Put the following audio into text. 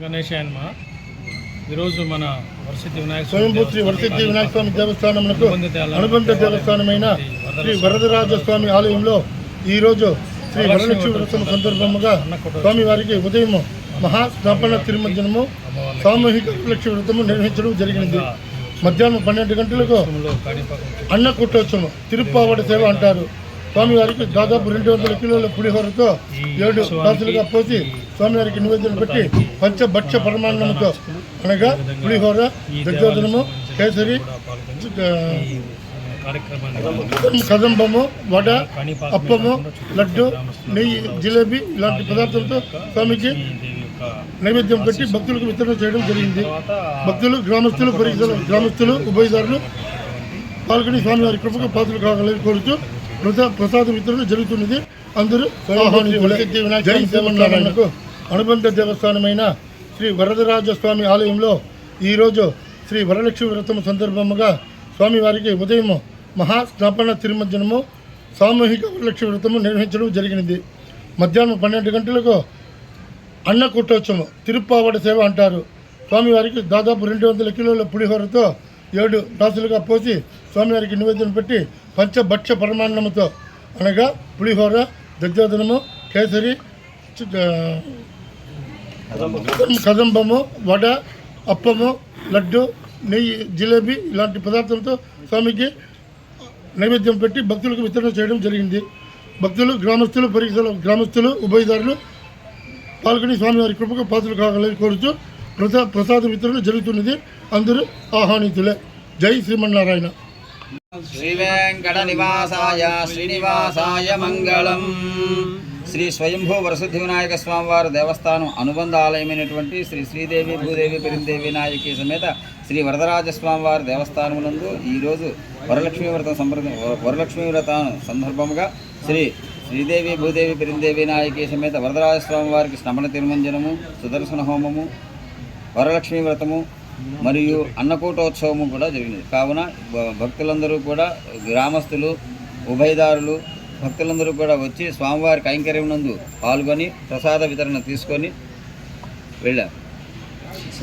గణేశాయన్మ ఈరోజు మన వరసిద్ధి వినాయక స్వయంభూ శ్రీ వరసిద్ధి వినాయక స్వామి దేవస్థానములకు అనుబంధ దేవస్థానమైన శ్రీ వరదరాజ స్వామి ఆలయంలో ఈరోజు శ్రీ వరలక్ష్మి వ్రతం సందర్భముగా స్వామివారికి ఉదయం మహాస్థాపన తిరుమంజనము సామూహిక వరలక్ష్మి వ్రతము నిర్వహించడం జరిగినది. మధ్యాహ్నం పన్నెండు గంటలకు కాణిపాకం అన్న కుట్టోత్సవం తిరుప్పావడ సేవ అంటారు. స్వామివారికి దాదాపు రెండు వందల కిలోల పులిహోరతో ఏడు రాసులుగా పోసి స్వామివారికి నివేదన పెట్టి పంచభక్ష పరమాన్నముతో అనగా పులిహోర దద్దోదనము కేసరి కదంబము వడ అప్పము లడ్డు నెయ్యి జిలేబీ ఇలాంటి పదార్థాలతో స్వామికి నైవేద్యం పెట్టి భక్తులకు వితరణ చేయడం జరిగింది. భక్తులు గ్రామస్తులు పరిసర గ్రామస్తులు ఉభయదారులు పాల్గొని స్వామివారి కృపకు పాత్రలు కావాలని కోరుతూ ప్రసాద వితరణ జరుగుతున్నది. అందరూ. జై శ్రీమన్నారాయణకు అనుబంధ దేవస్థానమైన శ్రీ వరదరాజ స్వామి ఆలయంలో ఈరోజు శ్రీ వరలక్ష్మి వ్రతం సందర్భముగా స్వామివారికి ఉదయం మహాస్నాపన తిరుమంజనము సామూహిక వరలక్ష్మి వ్రతము నిర్వహించడం జరిగినది. మధ్యాహ్నం పన్నెండు గంటలకు అన్న కుట్టోత్సవం తిరుప్పావడ సేవ అంటారు. స్వామివారికి దాదాపు రెండు వందల కిలోల పులిహోరతో ఏడు రాసులుగా పోసి స్వామివారికి నివేదన పెట్టి పంచభక్ష పరమాన్నముతో అనగా పులిహోర దద్దోదనము కేసరి కదంబము వడ అప్పము లడ్డు నెయ్యి జిలేబీ ఇలాంటి పదార్థాలతో స్వామికి నైవేద్యం పెట్టి భక్తులకు వితరణ చేయడం జరిగింది. భక్తులు గ్రామస్తులు పరిసర గ్రామస్తులు ఉభయదారులు పాల్గొని స్వామివారి కృపకు పాత్రలు కావాలని కోరుతూ ప్రసా ప్రసాద వితరణ జరుగుతున్నది. అందరూ ఆహ్వానితులే. జై శ్రీమన్నారాయణ. శ్రీ వెంకట నివాసాయ శ్రీనివాసాయ మంగళం. శ్రీ స్వయంభూ వరసిద్ధి వినాయక స్వామివారి దేవస్థానం అనుబంధ ఆలయమైనటువంటి శ్రీ శ్రీదేవి భూదేవి పెరిందేవి నాయకి సమేత శ్రీ వరదరాజ స్వామివారి దేవస్థానమునందు ఈరోజు వరలక్ష్మీ వ్రతం సంప్రద వరలక్ష్మీ వ్రత సందర్భముగా శ్రీ శ్రీదేవి భూదేవి పెరిందేవి నాయకి సమేత వరదరాజ స్వామివారికి స్నమణ తిరుమంజనము సుదర్శన హోమము వరలక్ష్మీ వ్రతము మరియు అన్నకూటోత్సవము కూడా జరిగినది. కావున భక్తులందరూ కూడా గ్రామస్తులు ఉభయదారులు భక్తులందరూ కూడా వచ్చి స్వామివారి కైంకర్యం నందు పాల్గొని ప్రసాద వితరణ తీసుకొని వెళ్ళారు.